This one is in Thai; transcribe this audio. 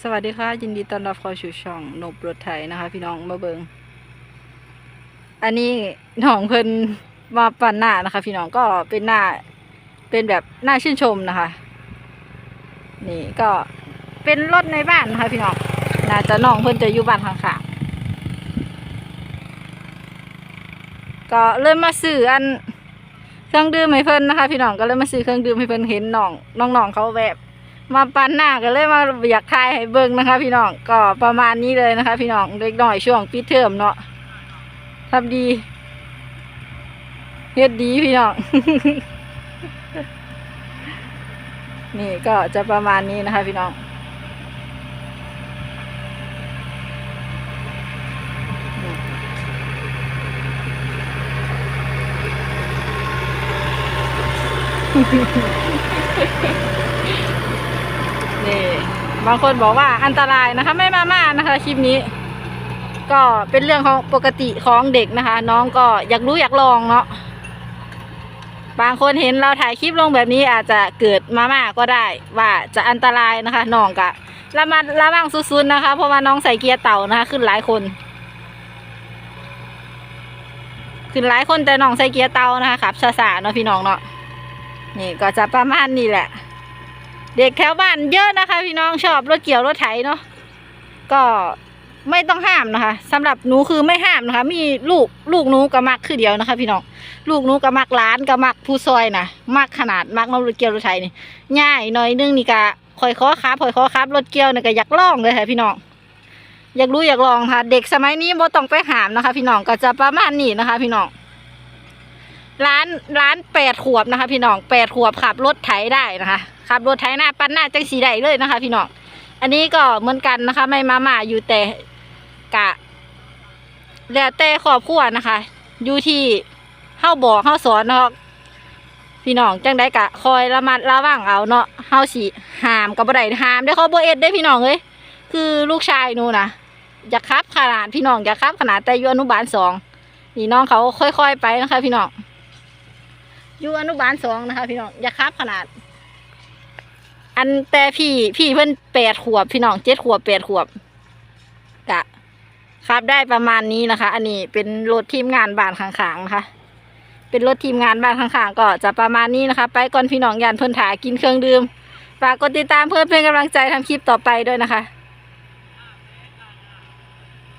สวัสดีค่ะ ยินดีต้อนรับเข้าสู่ช่องนบรถไถนะคะ พี่น้องมาเบิงอันนี้น้องเพิ่นมาปั่นหน้านะคะ พี่น้องก็เป็นหน้าเป็นแบบหน้าชื่นชมนะคะ นี่ก็เป็นรถในบ้านนะคะ พี่น้องน่าจะน้องเพิ่นจะอยู่บ้านข้างๆก็เริ่มมาซื้ออันเครื่องดื่มให้เพิ่นนะคะ พี่น้องก็เลยมาซื้อเครื่องดื่มให้เพิ่นเห็นน้องน้องๆเขาแบบ มาปันหน้าก็เลยมาอยากทายให้เบิ่งนะคะ พี่น้องก็ประมาณนี้เลยนะคะ พี่น้องเล็กน้อยช่วงปิดเทอมเนาะทำดีเฮ็ดดีพี่น้อง นี่ก็จะประมาณนี้นะคะ พี่น้อง นี่บางคนบอกว่าอันตรายนะคะไม่มาม่านะคะคลิปนี้ ก็เป็นเรื่องของปกติของเด็กนะคะ น้องก็อยากรู้อยากลองเนาะบางคนเห็นเราถ่ายคลิปลงแบบนี้อาจจะเกิดมาม่าก็ได้ ว่าจะอันตรายนะคะน้องกะระมัดระวังสุดๆนะคะ เพราะว่าน้องใส่เกียร์เต่านะคะ ขึ้นหลายคน ขึ้นหลายคนแต่น้องใส่เกียร์เต่านะคะขับช้าๆเนาะพี่น้องเนาะนี่ก็จะประมาณนี้แหละ เด็กแถวบ้านเยอะนะคะ พี่น้องชอบรถเกี่ยวรถไถเนาะก็ไม่ต้องห้ามนะคะสำหรับหนูคือไม่ห้ามนะคะ มีลูกลูกหนูกับมักคือเดียวนะคะ พี่น้องลูกหนูกับมักร้านกับมักผู้ซอยนะมักขนาดมักน้องรถเกี่ยวรถไถนี่ง่ายหน่อยนึงนี่กะคอยข้อครับคอยข้อครับรถเกี่ยวนี่ก็อยากลองเลยค่ะพี่น้องอยากรู้อยากลองค่ะ เด็กสมัยนี้บ่ต้องไปหามนะคะ พี่น้องก็จะประมาณนี้นะคะ พี่น้อง ร้านร้านแปดขวบนะคะ พี่น้องแปดขวบขับรถไถได้นะคะขับรถไถหน้าปั้นหน้าจังสีได้เลยนะคะ พี่น้องอันนี้ก็เหมือนกันนะคะ ไม่มาม่าอยู่แต่กะ แล้วแต่ครอบครัวนะคะ อยู่ที่เฮาบอกเฮาสอนเนาะพี่น้องจังได้กะ คอยระมัดระวังเอาเนาะเฮาสิห้ามกับบ่ได้ห้ามได้เขาบ่เอ็ดได้พี่น้องเอ้ยคือลูกชายนูนะอยากขับขนาดพี่น้องอยากขับขนาดแต่อยู่อนุบาลสองนี่น้องเขาค่อย ๆ ไปนะคะ พี่น้อง อยู่อนุบาลสองนะคะพี่น้องอย่ากขับขนาด อันแต่พี่พี่เพิ่นแปดขวบพี่น้องเจ็ดขวบแปดขวบกะครับได้ประมาณนี้นะคะ อันนี้เป็นรถทีมงานบ้านข้างๆนะคะ เป็นรถทีมงานบ้านข้างๆก็จะประมาณนี้นะคะ ไปก่อนพี่น้องยานเพิ่นถากินเครื่องดื่มฝากกดติดตามเพื่อเป็นกำลังใจทำคลิปต่อไปด้วยนะคะ